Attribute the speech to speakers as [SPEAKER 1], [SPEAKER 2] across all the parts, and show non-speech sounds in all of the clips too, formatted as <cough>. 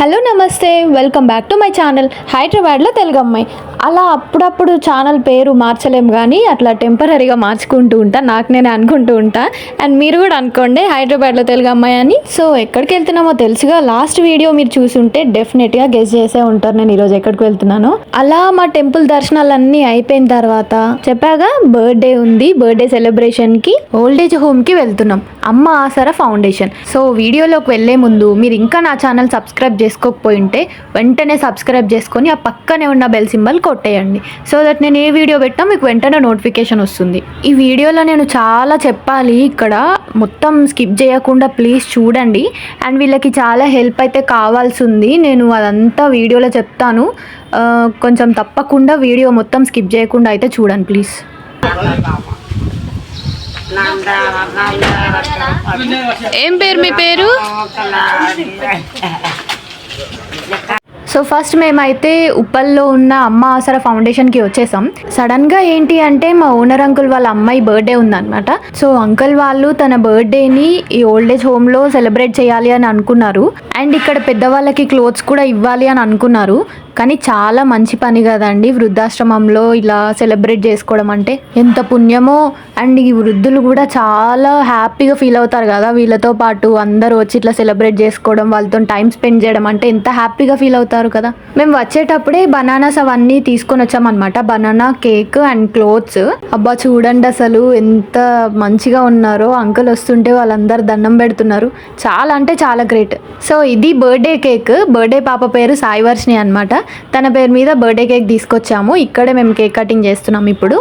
[SPEAKER 1] Hello namaste welcome back to my channel హైదరాబాద్లో తెలుగమ్మాయి అలా అప్పుడప్పుడు ఛానల్ పేరు మార్చలేం కానీ అట్లా టెంపరీగా మార్చుకుంటూ ఉంటా నాకు నేను అనుకుంటూ ఉంటా అండ్ మీరు కూడా అనుకోండి హైదరాబాద్లో తెలుగు అమ్మాయి అని సో ఎక్కడికి వెళ్తున్నామో తెలుసుగా లాస్ట్ వీడియో మీరు చూసుంటే డెఫినెట్గా గెస్ట్ చేసే ఉంటారు నేను ఈరోజు ఎక్కడికి వెళ్తున్నాను అలా మా టెంపుల్ దర్శనాలన్నీ అయిపోయిన తర్వాత చెప్పాగా బర్త్డే ఉంది బర్త్డే సెలబ్రేషన్కి ఓల్డ్ ఏజ్ హోమ్కి వెళ్తున్నాం అమ్మ ఆసరా ఫౌండేషన్ సో వీడియోలోకి వెళ్ళే ముందు మీరు ఇంకా నా ఛానల్ సబ్స్క్రైబ్ చేసుకోకపోయి ఉంటే వెంటనే సబ్స్క్రైబ్ చేసుకొని ఆ పక్కనే ఉన్న బెల్ సింబల్ కొట్టేయండి సో దట్ నేను ఏ వీడియో పెట్టా మీకు వెంటనే నోటిఫికేషన్ వస్తుంది ఈ వీడియోలో నేను చాలా చెప్పాలి ఇక్కడ మొత్తం స్కిప్ చేయకుండా ప్లీజ్ చూడండి అండ్ వీళ్ళకి చాలా హెల్ప్ అయితే కావాల్సి ఉంది నేను అదంతా వీడియోలో చెప్తాను uh, కొంచెం తప్పకుండా వీడియో మొత్తం స్కిప్ చేయకుండా అయితే చూడండి ప్లీజ్ ఏం పేరు మీ పేరు సో ఫస్ట్ మేమైతే ఉప్పల్లో ఉన్న అమ్మ ఆసర ఫౌండేషన్కి వచ్చేసాం సడన్గా ఏంటి అంటే మా ఓనర్ అంకుల్ వాళ్ళ అమ్మాయి బర్త్డే ఉందన్నమాట సో అంకుల్ వాళ్ళు తన బర్త్డేని ఈ ఓల్డ్ ఏజ్ హోమ్లో సెలబ్రేట్ చేయాలి అని అనుకున్నారు అండ్ ఇక్కడ పెద్దవాళ్ళకి క్లోత్స్ కూడా ఇవ్వాలి అని అనుకున్నారు కానీ చాలా మంచి పని కదండి వృద్ధాశ్రమంలో ఇలా సెలబ్రేట్ చేసుకోవడం అంటే ఎంత పుణ్యమో అండ్ ఈ వృద్ధులు కూడా చాలా హ్యాపీగా ఫీల్ అవుతారు కదా వీళ్ళతో పాటు అందరూ వచ్చి ఇట్లా సెలబ్రేట్ చేసుకోవడం వాళ్ళతో టైం స్పెండ్ చేయడం అంటే ఎంత హ్యాపీగా ఫీల్ అవుతారు కదా మేము వచ్చేటప్పుడే బనానాస్ అవన్నీ తీసుకొని వచ్చామన్నమాట బనానా కేక్ అండ్ క్లోత్స్ అబ్బా చూడండి అసలు ఎంత మంచిగా ఉన్నారో అంకుల్ వస్తుంటే వాళ్ళందరు దండం పెడుతున్నారు చాలా అంటే చాలా గ్రేట్ సో ఇది బర్త్డే కేక్ బర్త్డే పాప పేరు సాయి వర్షిని అనమాట తన పేరు మీద బర్త్డే కేక్ తీసుకొచ్చాము ఇక్కడే మేము కేక్ కటింగ్ చేస్తున్నాం ఇప్పుడు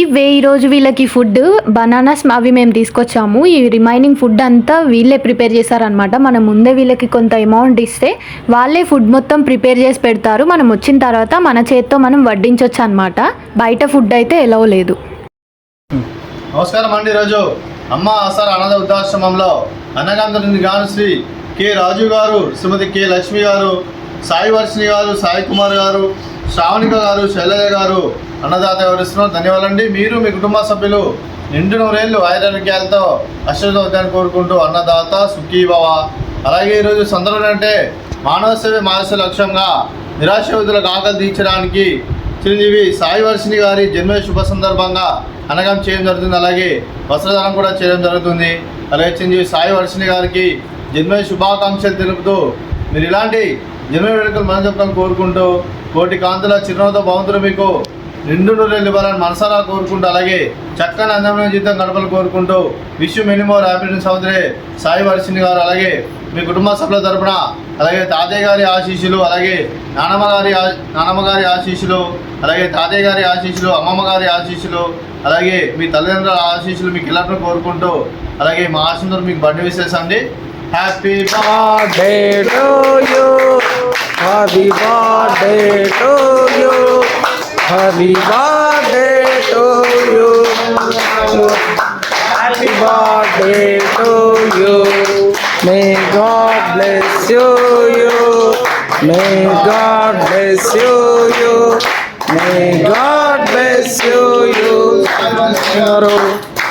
[SPEAKER 1] ఇవే ఈరోజు వీళ్ళకి ఫుడ్ బనానాస్ అవి మేము తీసుకొచ్చాము ఈ రిమైనింగ్ ఫుడ్ అంతా వీళ్ళే ప్రిపేర్ చేశారనమాట మనం ముందే వీళ్ళకి కొంత అమౌంట్ ఇస్తే వాళ్ళే ఫుడ్ మొత్తం ప్రిపేర్ చేసి పెడతారు మనం వచ్చిన తర్వాత మన చేత్తో మనం వడ్డించవచ్చు అనమాట బయట ఫుడ్ అయితే ఎలా లేదు
[SPEAKER 2] నమస్కారం అండి అమ్మ వృద్ధాశ్రమంలో గాను శ్రీ కె రాజు గారు శ్రీమతి కె లక్ష్మి గారు సాయి గారు సాయి కుమార్ గారు శ్రావణిక గారు శైలజ గారు అన్నదాత వివరిస్తున్నారు ధన్యవాదాలండి మీరు మీ కుటుంబ సభ్యులు నిండు నూరేళ్ళు ఆయురారోగ్యాలతో అశ్వతోగ్యాన్ని కోరుకుంటూ అన్నదాత భవ అలాగే ఈరోజు సందర్భం అంటే మానవ సేవ మానస లక్ష్యంగా నిరాశ్రవితులకు ఆకలి తీర్చడానికి చిరంజీవి సాయి వర్షిని గారి జన్మ శుభ సందర్భంగా అనగం చేయడం జరుగుతుంది అలాగే వస్త్రదానం కూడా చేయడం జరుగుతుంది అలాగే చిరంజీవి సాయి గారికి జన్మ శుభాకాంక్షలు తెలుపుతూ మీరు ఇలాంటి జన్మ వేడుకలు మనజొక్కలు కోరుకుంటూ కోటి కాంతుల చిరునవ్వుతో భవంతులు మీకు నిండు నూరేళ్ళు ఇవ్వాలని మనసారా కోరుకుంటూ అలాగే చక్కని అందమైన జీవితం గడపలు కోరుకుంటూ wish you many more happiness సౌదరే Sai Varshini గారు అలాగే మీ కుటుంబ సభ్యుల తరపున అలాగే తాతయ్య గారి ఆశీస్సులు అలాగే నానమ్మ గారి నానమ్మ గారి ఆశీస్సులు అలాగే తాతయ్య గారి ఆశీస్సులు అమ్మమ్మ గారి ఆశీస్సులు అలాగే మీ తల్లిదండ్రుల ఆశీస్సులు మీకు ఇలాంటి కోరుకుంటూ అలాగే మా ఆశంతో మీకు బండి విశేషండి Happy
[SPEAKER 3] birthday to you. Happy birthday to you. Happy birthday to you. Happy birthday to you. May God bless you. you. May God bless you. you. May God bless you. you.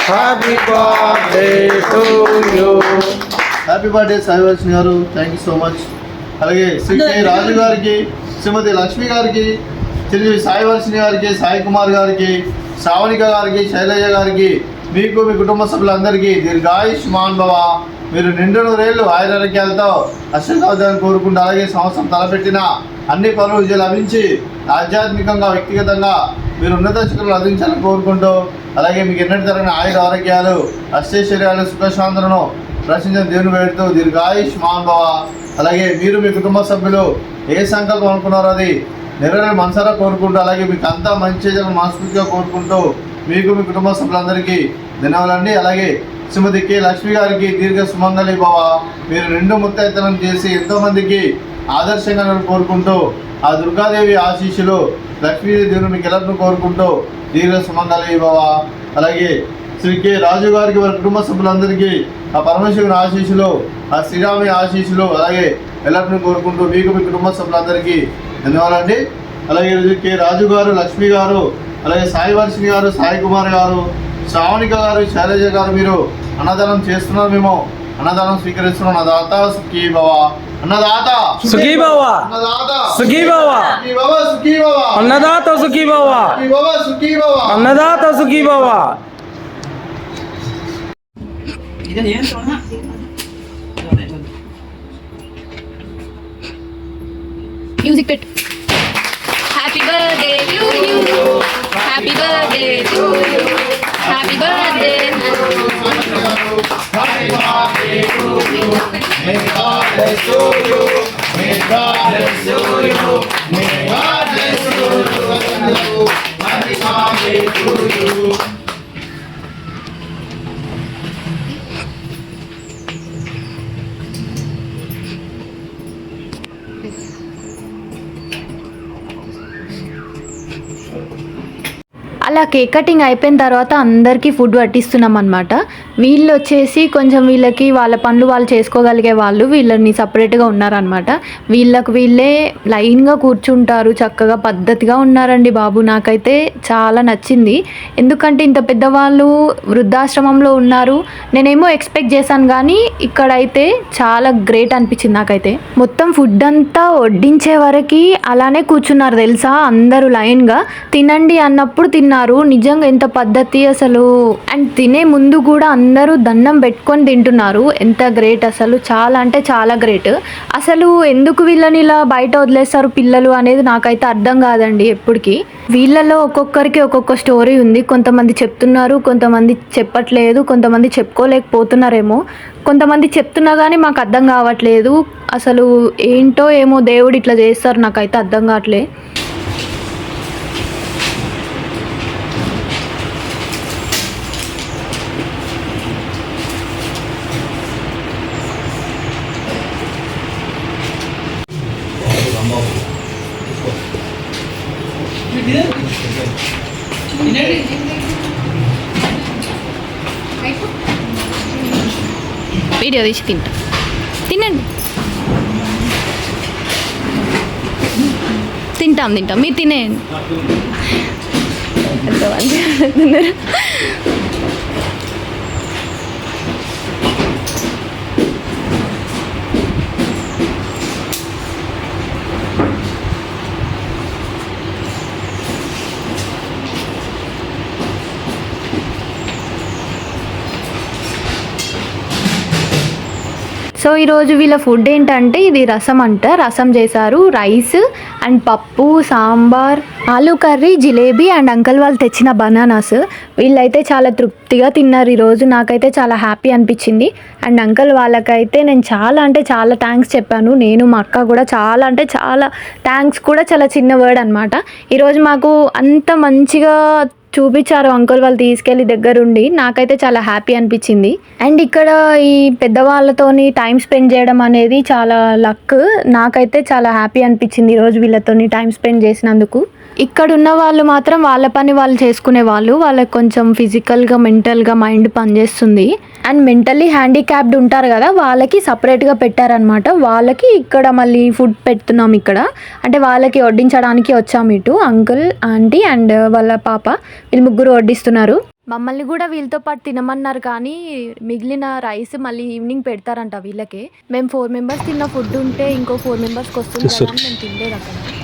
[SPEAKER 3] Happy birthday to you.
[SPEAKER 2] Happy birthday Saivarshan గారు thank you so much అలాగే శ్రీ రాజు గారికి శ్రీమతి లక్ష్మి గారికి తిరిగి సాయివర్షిని గారికి సాయి కుమార్ గారికి శ్రావణిక గారికి శైలజ గారికి మీకు మీ కుటుంబ సభ్యులందరికీ దీర్ఘాయుష్ మాన్భవ మీరు నిండు నూరేళ్ళు ఆయురారోగ్యాలతో అశ్వకావద్దని కోరుకుంటూ అలాగే సంవత్సరం తలపెట్టిన అన్ని పనులు విజయం లభించి ఆధ్యాత్మికంగా వ్యక్తిగతంగా మీరు ఉన్నత శిఖరులు అందించాలని కోరుకుంటూ అలాగే మీకు ఎన్నటి తరగిన ఆయుర ఆరోగ్యాలు అష్టైశ్వర్యాలు సుఖశాంతులను రచించిన దేవుని పేరుతో దీర్ఘాయుష్ మహాభవ అలాగే మీరు మీ కుటుంబ సభ్యులు ఏ సంకల్పం అనుకున్నారో అది నెరవేరే మనసారా కోరుకుంటూ అలాగే మీకు అంతా మంచి మనస్ఫూర్తిగా కోరుకుంటూ మీకు మీ కుటుంబ సభ్యులందరికీ ధన్యవాదాలండి అలాగే శ్రీమతి కె లక్ష్మి గారికి దీర్ఘ సుమంగళి భవ మీరు రెండు ముత్తైతనం చేసి ఎంతోమందికి ఆదర్శంగా కోరుకుంటూ ఆ దుర్గాదేవి ఆశీస్సులు లక్ష్మీదేవి దేవుని మీకు ఎలా కోరుకుంటూ దీర్ఘ సుమంగళి భవ అలాగే శ్రీ కె రాజు గారికి వారి కుటుంబ సభ్యులందరికీ ఆ పరమేశ్వరుని ఆశీస్సులో ఆ శ్రీరామి ఆశీస్సులు అలాగే ఎల్లప్పుడూ కోరుకుంటూ మీకు మీ కుటుంబ సభ్యులందరికీ ధన్యవాదాలండి అలాగే కె రాజు గారు లక్ష్మి గారు అలాగే సాయి వర్షిని గారు సాయి కుమార్ గారు శ్రావణిక గారు శైలజ గారు మీరు అన్నదానం చేస్తున్నారు మేము అన్నదానం స్వీకరిస్తున్నాం నా దాత సుఖీ భవ అన్నదాత
[SPEAKER 3] సుఖీ భవ
[SPEAKER 2] అన్నదాత
[SPEAKER 3] సుఖీ బావ
[SPEAKER 2] సుఖీ అన్నదాత సుఖీ భవ సుఖీ భవ
[SPEAKER 3] అన్నదాత సుఖీ భవ
[SPEAKER 2] Yeah, go on that.
[SPEAKER 3] Music pit. Happy
[SPEAKER 1] birthday to you. Happy birthday to you. Happy birthday to you. Happy birthday
[SPEAKER 4] to
[SPEAKER 1] you.
[SPEAKER 4] May God bless you. May God bless you. May God bless you. Happy birthday to you.
[SPEAKER 1] Cake cutting అయిపోయిన తర్వాత అందరికీ food పట్టిస్తున్నాం అనమాట వీళ్ళు వచ్చేసి కొంచెం వీళ్ళకి వాళ్ళ పనులు వాళ్ళు చేసుకోగలిగే వాళ్ళు వీళ్ళని సపరేట్గా ఉన్నారనమాట వీళ్ళకు వీళ్ళే లైన్గా కూర్చుంటారు చక్కగా పద్ధతిగా ఉన్నారండి బాబు నాకైతే చాలా నచ్చింది ఎందుకంటే ఇంత పెద్దవాళ్ళు వృద్ధాశ్రమంలో ఉన్నారు నేనేమో ఎక్స్పెక్ట్ చేశాను కానీ ఇక్కడైతే చాలా గ్రేట్ అనిపించింది నాకైతే మొత్తం ఫుడ్ అంతా వడ్డించే వరకు అలానే కూర్చున్నారు తెలుసా అందరూ లైన్గా తినండి అన్నప్పుడు తిన్నారు నిజంగా ఎంత పద్ధతి అసలు అండ్ తినే ముందు కూడా అందరూ దండం పెట్టుకొని తింటున్నారు ఎంత గ్రేట్ అసలు చాలా అంటే చాలా గ్రేట్ అసలు ఎందుకు వీళ్ళని ఇలా బయట వదిలేస్తారు పిల్లలు అనేది నాకైతే అర్థం కాదండి ఎప్పటికీ వీళ్ళలో ఒక్కొక్కరికి ఒక్కొక్క స్టోరీ ఉంది కొంతమంది చెప్తున్నారు కొంతమంది చెప్పట్లేదు కొంతమంది చెప్పుకోలేకపోతున్నారేమో కొంతమంది చెప్తున్నా కానీ మాకు అర్థం కావట్లేదు అసలు ఏంటో ఏమో దేవుడు ఇట్లా చేస్తారు నాకైతే అర్థం కావట్లేదు వీడియో తీసి తింటా తినండి తింటాం తింటాం మీరు తినేయండి ఎంతమంది ఈరోజు వీళ్ళ ఫుడ్ ఏంటంటే ఇది రసం అంట రసం చేశారు రైస్ అండ్ పప్పు సాంబార్ ఆలు కర్రీ జిలేబీ అండ్ అంకల్ వాళ్ళు తెచ్చిన బనానాస్ వీళ్ళైతే చాలా తృప్తిగా తిన్నారు ఈరోజు నాకైతే చాలా హ్యాపీ అనిపించింది అండ్ అంకల్ వాళ్ళకైతే నేను చాలా అంటే చాలా థ్యాంక్స్ చెప్పాను నేను మా అక్క కూడా చాలా అంటే చాలా థ్యాంక్స్ కూడా చాలా చిన్న వర్డ్ అనమాట ఈరోజు మాకు అంత మంచిగా చూపించారు అంకుల్ వాళ్ళు తీసుకెళ్ళి దగ్గరుండి నాకైతే చాలా హ్యాపీ అనిపించింది అండ్ ఇక్కడ ఈ పెద్దవాళ్ళతోని టైం స్పెండ్ చేయడం అనేది చాలా లక్ నాకైతే చాలా హ్యాపీ అనిపించింది ఈరోజు వీళ్ళతోని టైం స్పెండ్ చేసినందుకు ఇక్కడున్న వాళ్ళు మాత్రం వాళ్ళ పని వాళ్ళు చేసుకునే వాళ్ళు వాళ్ళకి కొంచెం ఫిజికల్గా మెంటల్గా మైండ్ పనిచేస్తుంది అండ్ మెంటల్లీ హ్యాండిక్యాప్డ్ ఉంటారు కదా వాళ్ళకి సపరేట్గా పెట్టారనమాట వాళ్ళకి ఇక్కడ మళ్ళీ ఫుడ్ పెడుతున్నాం ఇక్కడ అంటే వాళ్ళకి వడ్డించడానికి వచ్చాము ఇటు అంకుల్ ఆంటీ అండ్ వాళ్ళ పాప వీళ్ళు ముగ్గురు వడ్డిస్తున్నారు మమ్మల్ని కూడా వీళ్ళతో పాటు తినమన్నారు కానీ మిగిలిన రైస్ మళ్ళీ ఈవినింగ్ పెడతారంట వీళ్ళకే మేము ఫోర్ మెంబర్స్ తిన్న ఫుడ్ ఉంటే ఇంకో ఫోర్ మెంబర్స్కి వస్తుంది మేము తినలేదు అక్కడ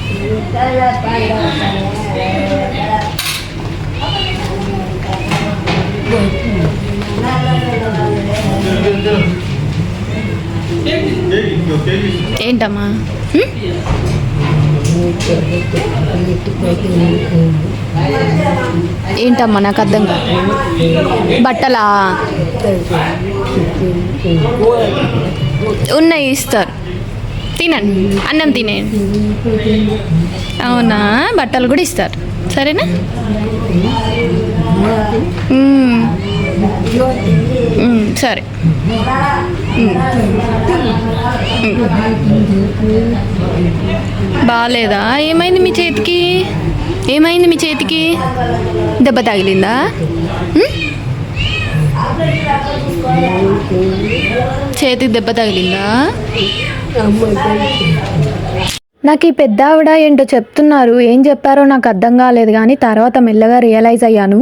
[SPEAKER 1] ఏంటమ్మా ఏంటమ్మా నాకు అర్థం కాదు బట్టలా ఉన్నాయి ఇస్తారు తినండి అన్నం తినేయండి అవునా బట్టలు కూడా ఇస్తారు సరేనా సరే బాగాలేదా ఏమైంది మీ చేతికి ఏమైంది మీ చేతికి దెబ్బ తగిలిందా చేతికి దెబ్బ తగిలిందా నాకు ఈ పెద్ద ఆవిడ ఏంటో చెప్తున్నారు ఏం చెప్పారో నాకు అర్థం కాలేదు కానీ తర్వాత మెల్లగా రియలైజ్ అయ్యాను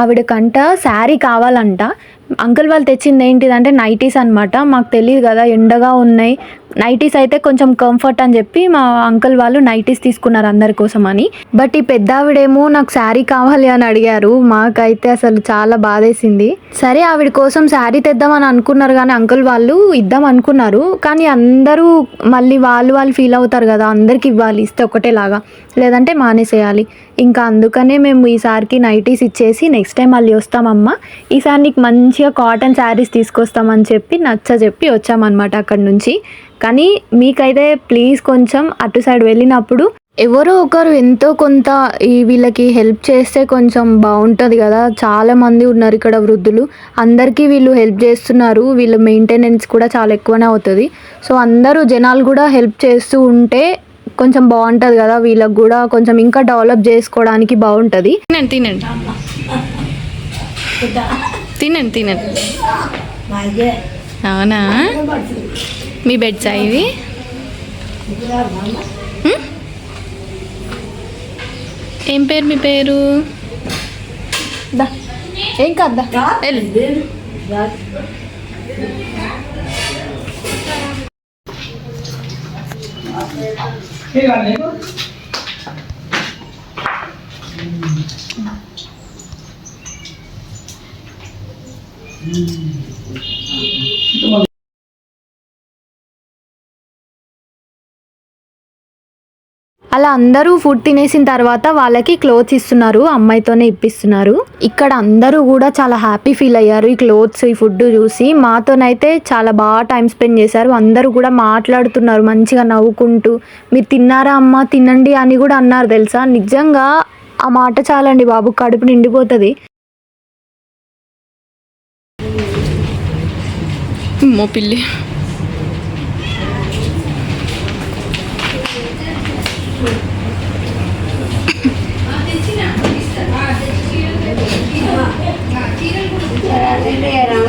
[SPEAKER 1] ఆవిడ కంట శారీ కావాలంట అంకుల్ వాళ్ళు తెచ్చింది ఏంటిదంటే నైటీస్ అనమాట మాకు తెలియదు కదా ఎండగా ఉన్నాయి నైటీస్ అయితే కొంచెం కంఫర్ట్ అని చెప్పి మా అంకుల్ వాళ్ళు నైటీస్ తీసుకున్నారు అందరి కోసం అని బట్ ఈ పెద్ద ఆవిడేమో నాకు శారీ కావాలి అని అడిగారు మాకైతే అసలు చాలా బాధేసింది సరే ఆవిడ కోసం శారీ తెద్దామని అనుకున్నారు కానీ అంకుల్ వాళ్ళు ఇద్దాం అనుకున్నారు కానీ అందరూ మళ్ళీ వాళ్ళు వాళ్ళు ఫీల్ అవుతారు కదా అందరికి ఇవ్వాలి ఇస్తే ఒకటేలాగా లేదంటే మానేసేయాలి ఇంకా అందుకనే మేము ఈసారికి నైటీస్ ఇచ్చేసి నెక్స్ట్ టైం మళ్ళీ వస్తామమ్మ ఈసారి నీకు మంచిగా కాటన్ శారీస్ తీసుకొస్తామని చెప్పి నచ్చ చెప్పి వచ్చామన్నమాట అక్కడి నుంచి కానీ మీకైతే ప్లీజ్ కొంచెం అటు సైడ్ వెళ్ళినప్పుడు ఎవరో ఒకరు ఎంతో కొంత ఈ వీళ్ళకి హెల్ప్ చేస్తే కొంచెం బాగుంటుంది కదా చాలా మంది ఉన్నారు ఇక్కడ వృద్ధులు అందరికీ వీళ్ళు హెల్ప్ చేస్తున్నారు వీళ్ళ మెయింటెనెన్స్ కూడా చాలా ఎక్కువనే అవుతుంది సో అందరూ జనాలు కూడా హెల్ప్ చేస్తూ ఉంటే కొంచెం బాగుంటుంది కదా వీళ్ళకి కూడా కొంచెం ఇంకా డెవలప్ చేసుకోవడానికి బాగుంటుంది తినండి తినండి తినండి తినండి అవునా మీ బెడ్స్ ఇవి ఏం పేరు మీ పేరు ఏం కాదా Hey, lá, nego. Hum. Hum. hum. hum. అలా అందరూ ఫుడ్ తినేసిన తర్వాత వాళ్ళకి క్లోత్స్ ఇస్తున్నారు అమ్మాయితోనే ఇప్పిస్తున్నారు ఇక్కడ అందరూ కూడా చాలా హ్యాపీ ఫీల్ అయ్యారు ఈ క్లోత్స్ ఈ ఫుడ్ చూసి మాతోనైతే చాలా బాగా టైం స్పెండ్ చేశారు అందరూ కూడా మాట్లాడుతున్నారు మంచిగా నవ్వుకుంటూ మీరు తిన్నారా అమ్మ తినండి అని కూడా అన్నారు తెలుసా నిజంగా ఆ మాట చాలండి బాబు కడుపు నిండిపోతుంది పిల్లి చీరలు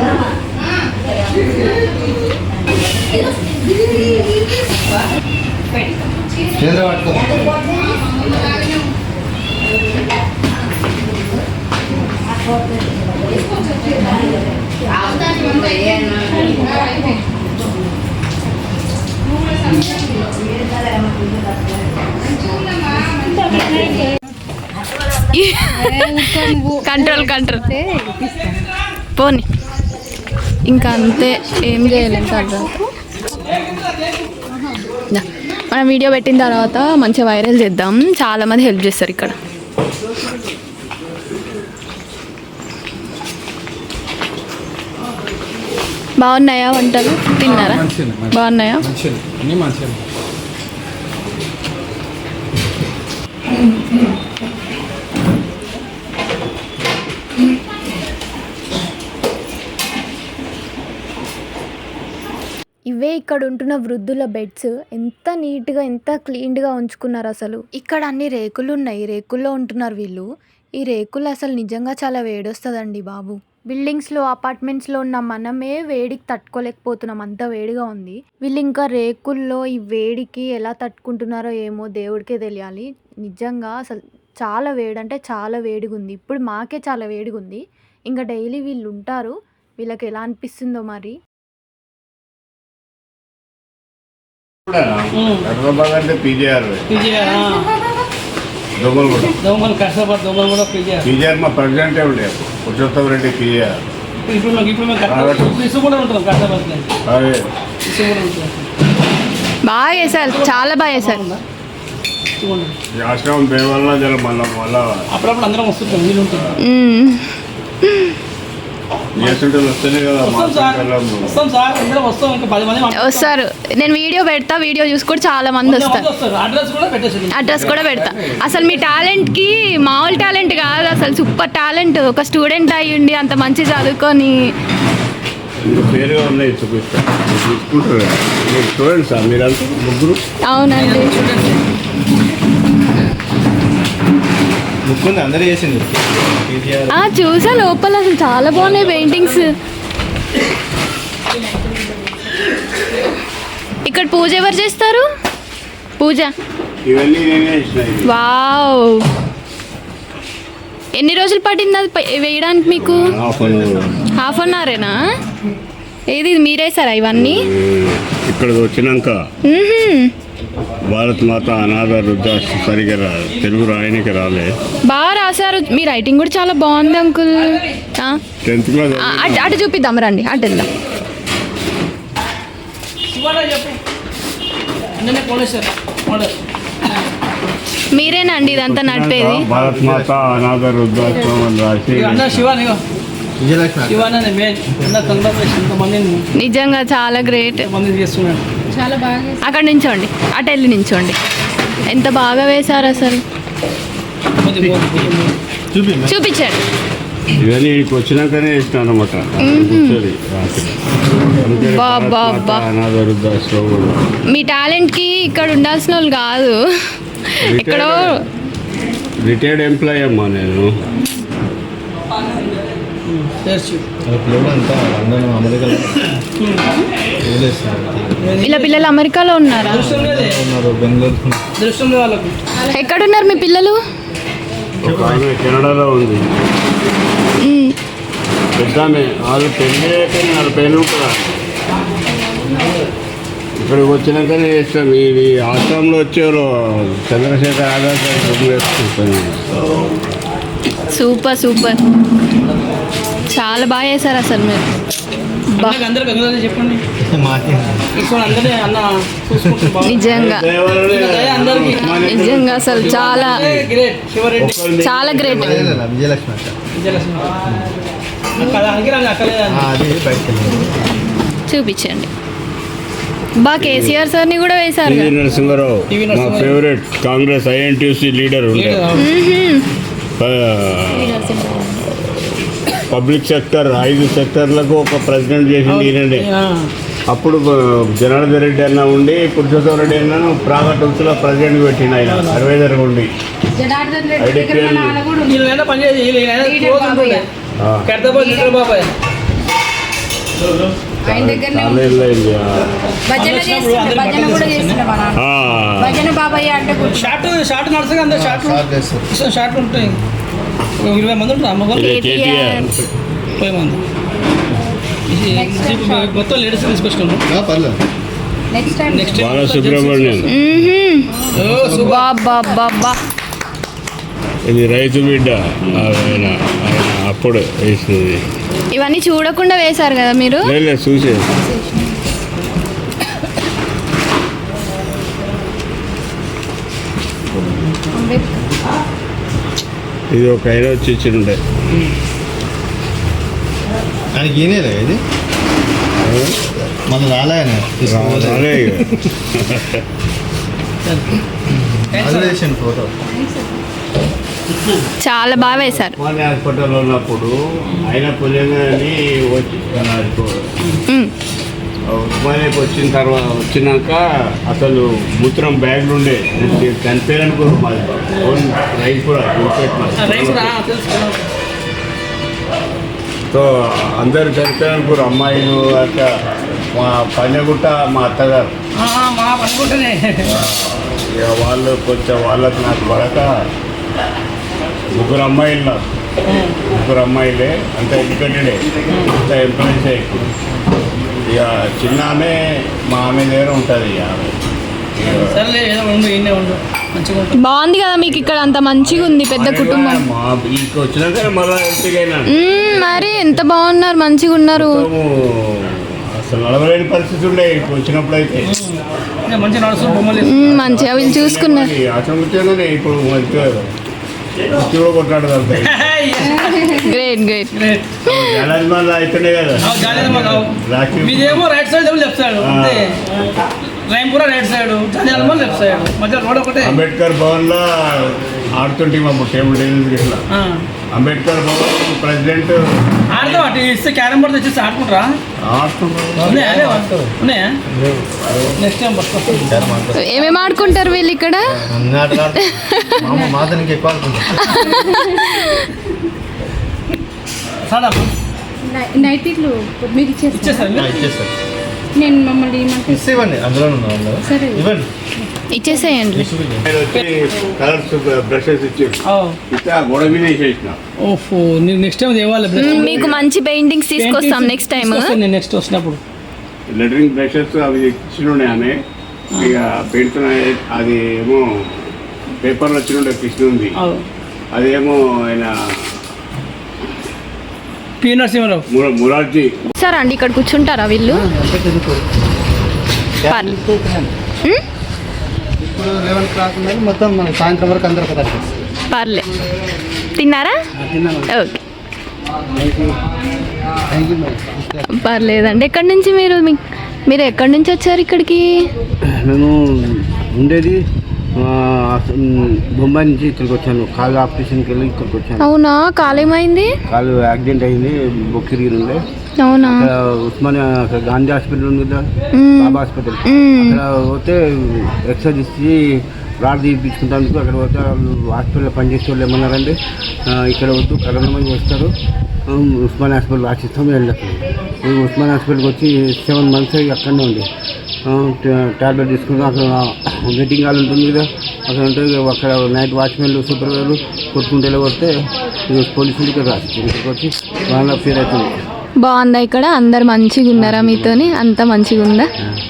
[SPEAKER 1] కంటారు పోనీ ఇంకా అంతే ఏం చేయలేం తర్వాత మనం వీడియో పెట్టిన తర్వాత మంచిగా వైరల్ చేద్దాం చాలామంది హెల్ప్ చేస్తారు ఇక్కడ బాగున్నాయా వంటలు తిన్నారా బాగున్నాయా అవే ఇక్కడ ఉంటున్న వృద్ధుల బెడ్స్ ఎంత నీట్ గా ఎంత క్లీన్ గా ఉంచుకున్నారు అసలు ఇక్కడ అన్ని రేకులు ఉన్నాయి రేకుల్లో ఉంటున్నారు వీళ్ళు ఈ రేకులు అసలు నిజంగా చాలా వేడొస్తుందండి బాబు బిల్డింగ్స్లో అపార్ట్మెంట్స్లో ఉన్న మనమే వేడికి తట్టుకోలేకపోతున్నాం అంత వేడిగా ఉంది వీళ్ళు ఇంకా రేకుల్లో ఈ వేడికి ఎలా తట్టుకుంటున్నారో ఏమో దేవుడికే తెలియాలి నిజంగా అసలు చాలా వేడి అంటే చాలా వేడిగా ఉంది ఇప్పుడు మాకే చాలా వేడిగా ఉంది ఇంకా డైలీ వీళ్ళు ఉంటారు వీళ్ళకి ఎలా అనిపిస్తుందో మరి
[SPEAKER 2] హైదరాబాద్ అంటే పీజేఆర్ దోమలగూడ
[SPEAKER 5] దోమల్ కష్టపడి దోమలగూడ పీజేఆర్
[SPEAKER 2] పీజేఆర్ మా ప్రెసిడెంట్ ఉండే పురుషోత్తమ రెడ్డి పీజేఆర్
[SPEAKER 5] ఇప్పుడు మాకు ఇప్పుడు మాకు కూడా ఉంటాం కష్టపడి
[SPEAKER 2] అదే
[SPEAKER 1] బాగా చేశారు చాలా బాగా చేశారు
[SPEAKER 2] ఆశ్రమం పేరు వల్ల మళ్ళీ
[SPEAKER 5] అప్పుడప్పుడు అందరం వస్తుంటాం వీళ్ళు ఉంటారు
[SPEAKER 1] వస్తారు నేను వీడియో పెడతా వీడియో చూసి కూడా చాలా మంది వస్తారు
[SPEAKER 5] అడ్రస్ కూడా
[SPEAKER 1] పెడతా అసలు మీ టాలెంట్కి మామూలు టాలెంట్ కాదు అసలు సూపర్ టాలెంట్ ఒక స్టూడెంట్ అయ్యుండి అంత మంచి చదువుకొని అవునండి చూసా లోపల అసలు చాలా బాగున్నాయి పెయింటింగ్స్ ఇక్కడ పూజ ఎవరు చేస్తారు పూజ వావ్ ఎన్ని రోజులు పట్టింది అది వేయడానికి మీకు
[SPEAKER 6] హాఫ్ అన్
[SPEAKER 1] అవరేనా ఏది మీరేసారా ఇవన్నీ
[SPEAKER 6] ఇక్కడ వచ్చినాక భారత్ మాత అనాథ సరిగా తెలుగు రాయనికి రాలే
[SPEAKER 1] బాగా రాశారు మీ రైటింగ్ కూడా చాలా బాగుంది అంకుల్
[SPEAKER 6] టెన్త్ క్లాస్
[SPEAKER 1] అటు అటు చూపిద్దాం రండి అటు వెళ్దాం
[SPEAKER 5] అన్ననే
[SPEAKER 1] మీరేనండి ఇదంతా నడిపేది
[SPEAKER 6] భారత్ మాత అనాథ వృద్ధాశ్రమం అని రాసి
[SPEAKER 1] నిజంగా చాలా గ్రేట్
[SPEAKER 5] చేస్తున్నాడు
[SPEAKER 1] అక్కడ నించోండి అటు వెళ్ళి నించోండి ఎంత బాగా వేశారు అసలు చూపించండి
[SPEAKER 6] ఇవన్నీ వచ్చినాకనే అనమాట
[SPEAKER 1] మీ టాలెంట్కి ఇక్కడ ఉండాల్సిన వాళ్ళు కాదు ఎక్కడో
[SPEAKER 6] రిటైర్డ్ ఎంప్లాయీ అమ్మా నేను
[SPEAKER 1] ఇలా పిల్లలు అమెరికాలో ఉన్నారా ఎక్కడున్నారు మీ పిల్లలు
[SPEAKER 6] కెనడాలో ఉంది వాళ్ళు పెళ్ళి వాళ్ళ పేరు ఇక్కడికి వచ్చినాకనే ఇది ఆశ్రమంలో వచ్చేవారు చంద్రశేఖర్ ఆధార్
[SPEAKER 1] సూపర్ సూపర్ చాలా బాగా చేశారు అసలు మీరు నిజంగా నిజంగా అసలు చాలా చాలా గ్రేట్ చూపించండి బా కేసీఆర్ సార్ని కూడా వేశారు
[SPEAKER 6] Narasimharao favourite Congress INTUC leader public sector ఐదు సెక్టర్లకు ఒక ప్రెసిడెంట్ చేసింది ఈయనండి అప్పుడు జనార్దన్ రెడ్డి అన్న ఉండి పురుషోత్తం రెడ్డి అన్న ప్రాగట్ హౌస్లో ప్రెసిడెంట్ పెట్టిన ఆయన సర్వేదర్ ఉండి
[SPEAKER 5] బాబాయ్ షార్ట్ షార్ట్ షార్ట్ ఉంటాయి ఇరవై మంది ఉంటారు అమ్మగారు ముప్పై మంది మొత్తం లేడీస్
[SPEAKER 6] తీసుకొచ్చుకున్నాం
[SPEAKER 1] ఇవన్నీ చూడకుండా వేశారు కదా మీరు
[SPEAKER 6] చూసే ఇది ఒక ఐదు వచ్చి ఇచ్చి ఉండే
[SPEAKER 2] ఆయనకి ఈయనేలే ఇది మనం రాలేన
[SPEAKER 6] రాలే
[SPEAKER 2] ఫోటో
[SPEAKER 1] చాలా బాగా వేశారు
[SPEAKER 6] హాస్పిటల్లో ఉన్నప్పుడు ఆయన పులింగని వచ్చి ఉస్మానియాకి వచ్చిన తర్వాత వచ్చినాక అసలు మూత్రం బ్యాగ్లు ఉండే దాని కూడా మాది ఓన్ రైస్ కూడా సో అందరు కూడా అమ్మాయిలు అక్క మా పన్నెగుట్ట మా అత్తగారు ఇక వాళ్ళు కొంచెం వాళ్ళకి నాకు పడక ముగ్గురు అమ్మాయిలు నాకు ముగ్గురు అమ్మాయిలే అంత ఎడ్యుకేటెడే అంత ఎంప్లాయీసే చిన్న ఆమె మా ఆమె దగ్గర ఉంటుంది ఆమె
[SPEAKER 1] బాగుంది కదా మీకు ఇక్కడ అంత మంచిగా ఉంది పెద్ద కుటుంబం మరి ఎంత బాగున్నారు మంచిగా ఉన్నారు
[SPEAKER 6] అసలు అయితే
[SPEAKER 5] మంచిగా
[SPEAKER 1] వీళ్ళు చూసుకున్నారు <laughs> గ్రేట్ <laughs> గ్రేట్
[SPEAKER 5] మీదేమో రైట్ సైడ్ లెఫ్ట్ సైడ్ అంతే రైట్ సైడ్ జాలియాలమల్ లెఫ్ట్ సైడ్ మధ్య రోడ్ ఒకటే
[SPEAKER 6] అంబేద్కర్ భవన్ లో ఆడుతుంటే మా టేబుల్ టెన్నిస్ ఇట్లా అంబేద్కర్ భవన్ ప్రెసిడెంట్
[SPEAKER 5] ఆడదాం అటు ఇస్తే క్యారమ్ బోర్డ్ తెచ్చేసి ఆడుకుంటారా ఉన్నాయా నెక్స్ట్
[SPEAKER 1] ఏమేమి ఆడుకుంటారు వీళ్ళు ఇక్కడ <laughs>
[SPEAKER 7] ప్రసాదం నైటీలు మీరు
[SPEAKER 5] ఇచ్చేస్తారు
[SPEAKER 2] ఇచ్చేస్తారు
[SPEAKER 7] నేను మమ్మల్ని
[SPEAKER 2] ఇవ్వండి అందులో
[SPEAKER 7] సరే
[SPEAKER 2] ఇవ్వండి
[SPEAKER 1] ఇచ్చేసేయండి
[SPEAKER 6] కలర్స్ బ్రషెస్
[SPEAKER 5] ఓహో నీకు నెక్స్ట్ టైం తేవాలి
[SPEAKER 1] మీకు మంచి పెయింటింగ్స్ తీసుకొస్తాం నెక్స్ట్ టైం
[SPEAKER 5] నేను నెక్స్ట్ వచ్చినప్పుడు
[SPEAKER 6] లెటరింగ్ బ్రషెస్ అవి ఇచ్చినుండే ఆమె ఇక పెడుతున్న అది ఏమో పేపర్లో వచ్చినుండే కృష్ణ
[SPEAKER 5] ఉంది
[SPEAKER 6] అదేమో ఆయన
[SPEAKER 5] పి నరసింహరావు
[SPEAKER 1] సార్ అండి ఇక్కడ కూర్చుంటారా వీళ్ళు పర్లే తిన్నారా ఓకే పర్లేదండి ఎక్కడి నుంచి మీరు మీరు ఎక్కడి నుంచి వచ్చారు ఇక్కడికి
[SPEAKER 8] మేము ఉండేది బొంబాయి నుంచి ఇక్కడికి వచ్చాను కాలు ఆపరేషన్కి వెళ్ళి ఇక్కడికి వచ్చాను
[SPEAKER 1] అవునా కాలు ఏమైంది
[SPEAKER 8] కాలు యాక్సిడెంట్ అయింది బొక్కిరి ఉండే
[SPEAKER 1] అవునా
[SPEAKER 8] ఉస్మానియా గాంధీ హాస్పిటల్ ఉంది కదా బాబా హాస్పిటల్ అక్కడ పోతే ఎక్సర్సైజ్ ఇచ్చి రాడ్ తీపించుకుంటానికి అక్కడ పోతే వాళ్ళు హాస్పిటల్లో పనిచేసే వాళ్ళు ఏమన్నారండి ఇక్కడ వద్దు కరోనా మంది వస్తారు ఉస్మానియా హాస్పిటల్ రాసిస్తాం వెళ్ళి ఉస్మాన్ హాస్పిటల్కి వచ్చి సెవెన్ మంత్స్ అక్కడనే ఉండే ట్యాబ్లెట్ తీసుకుంటాం అసలు వెయిటింగ్ హాల్ ఉంటుంది కదా అసలు ఉంటుంది అక్కడ నైట్ వాచ్మెన్లు సూపర్వైజర్లు కొట్టుకుంటే వస్తే పోలీసులకి రాసి ఇక్కడికి వచ్చి వాళ్ళ ఫీల్ అవుతుంది
[SPEAKER 1] బాగుందా ఇక్కడ అందరు మంచిగా ఉన్నారా మీతోని అంత మంచిగా ఉందా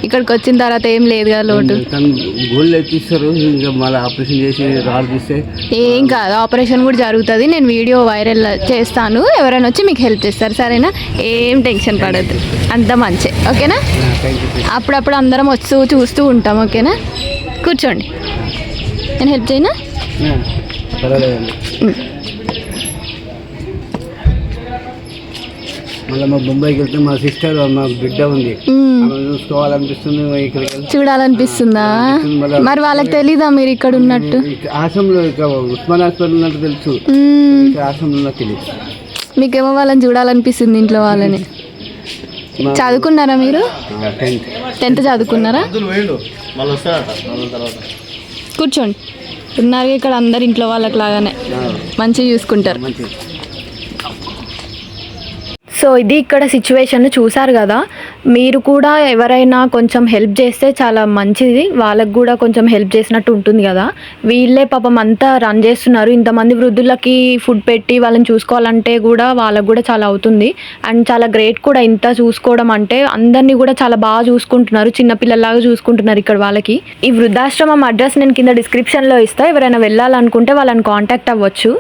[SPEAKER 1] ఇక్కడికి వచ్చిన తర్వాత ఏం లేదు కదా లోటు
[SPEAKER 8] ఎత్తిస్తారు ఇంకా మళ్ళీ ఆపరేషన్ చేసి
[SPEAKER 1] ఏం కాదు ఆపరేషన్ కూడా జరుగుతుంది నేను వీడియో వైరల్ చేస్తాను ఎవరైనా వచ్చి మీకు హెల్ప్ చేస్తారు సరేనా ఏం టెన్షన్ పడద్దు అంత మంచి ఓకేనా అప్పుడప్పుడు అందరం వస్తూ చూస్తూ ఉంటాం ఓకేనా కూర్చోండి నేను హెల్ప్ చేయనా
[SPEAKER 8] మళ్ళీ మా బొంబాయికి వెళ్తే మా సిస్టర్ మా బిడ్డ ఉంది చూసుకోవాలనిపిస్తుంది
[SPEAKER 1] చూడాలనిపిస్తుందా మరి వాళ్ళకి తెలీదా మీరు ఇక్కడ ఉన్నట్టు
[SPEAKER 8] ఆసంలో ఉస్మాన్ హాస్పిటల్ ఉన్నట్టు తెలుసు ఆసంలో తెలుసు
[SPEAKER 1] మీకేమో వాళ్ళని చూడాలనిపిస్తుంది ఇంట్లో వాళ్ళని చదువుకున్నారా మీరు
[SPEAKER 8] టెన్త్
[SPEAKER 1] చదువుకున్నారా కూర్చోండి ఉన్నారు ఇక్కడ అందరు ఇంట్లో వాళ్ళకి లాగానే మంచిగా చూసుకుంటారు సో ఇది ఇక్కడ సిచ్యువేషన్ చూసారు కదా మీరు కూడా ఎవరైనా కొంచెం హెల్ప్ చేస్తే చాలా మంచిది వాళ్ళకు కూడా కొంచెం హెల్ప్ చేసినట్టు ఉంటుంది కదా వీళ్ళే పాపం అంతా రన్ చేస్తున్నారు ఇంతమంది వృద్ధులకి ఫుడ్ పెట్టి వాళ్ళని చూసుకోవాలంటే కూడా వాళ్ళకు కూడా చాలా అవుతుంది అండ్ చాలా గ్రేట్ కూడా ఇంత చూసుకోవడం అంటే అందరినీ కూడా చాలా బాగా చూసుకుంటున్నారు చిన్నపిల్లలాగా చూసుకుంటున్నారు ఇక్కడ వాళ్ళకి ఈ వృద్ధాశ్రమం అడ్రస్ నేను కింద డిస్క్రిప్షన్లో ఇస్తా ఎవరైనా వెళ్ళాలనుకుంటే వాళ్ళని కాంటాక్ట్ అవ్వచ్చు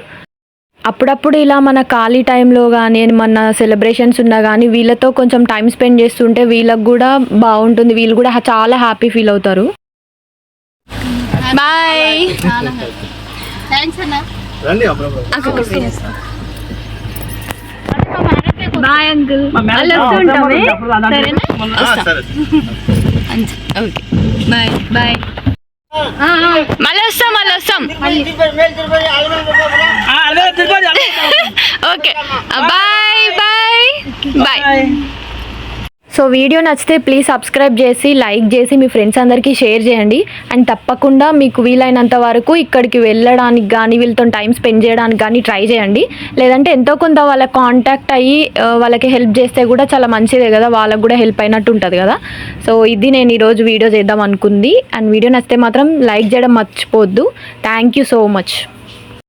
[SPEAKER 1] అప్పుడప్పుడు ఇలా మన ఖాళీ టైంలో కానీ మన సెలబ్రేషన్స్ ఉన్నా కానీ వీళ్ళతో కొంచెం టైం స్పెండ్ చేస్తుంటే వీళ్ళకి కూడా బాగుంటుంది వీళ్ళు కూడా చాలా హ్యాపీ ఫీల్ అవుతారు బాయ్ బాయ్ అంకుల్ బాయ్ మళ్ళీ వస్తాం మళ్ళీ వస్తాం <laughs> okay bye bye bye so video నచ్చితే ప్లీజ్ సబ్స్క్రైబ్ చేసి లైక్ చేసి మీ ఫ్రెండ్స్ అందరికీ షేర్ చేయండి అండ్ తప్పకుండా మీకు వీలైనంత వరకు ఇక్కడికి వెళ్ళడానికి కానీ వీళ్ళతో టైం స్పెండ్ చేయడానికి కానీ ట్రై చేయండి లేదంటే ఎంతో కొంత వాళ్ళ కాంటాక్ట్ అయ్యి వాళ్ళకి హెల్ప్ చేస్తే కూడా చాలా మంచిదే కదా వాళ్ళకు కూడా హెల్ప్ అయినట్టు ఉంటుంది కదా సో ఇది నేను ఈరోజు వీడియో చేద్దాం అనుకుంది అండ్ వీడియో నచ్చితే మాత్రం లైక్ చేయడం మర్చిపోవద్దు థ్యాంక్ యూ సో మచ్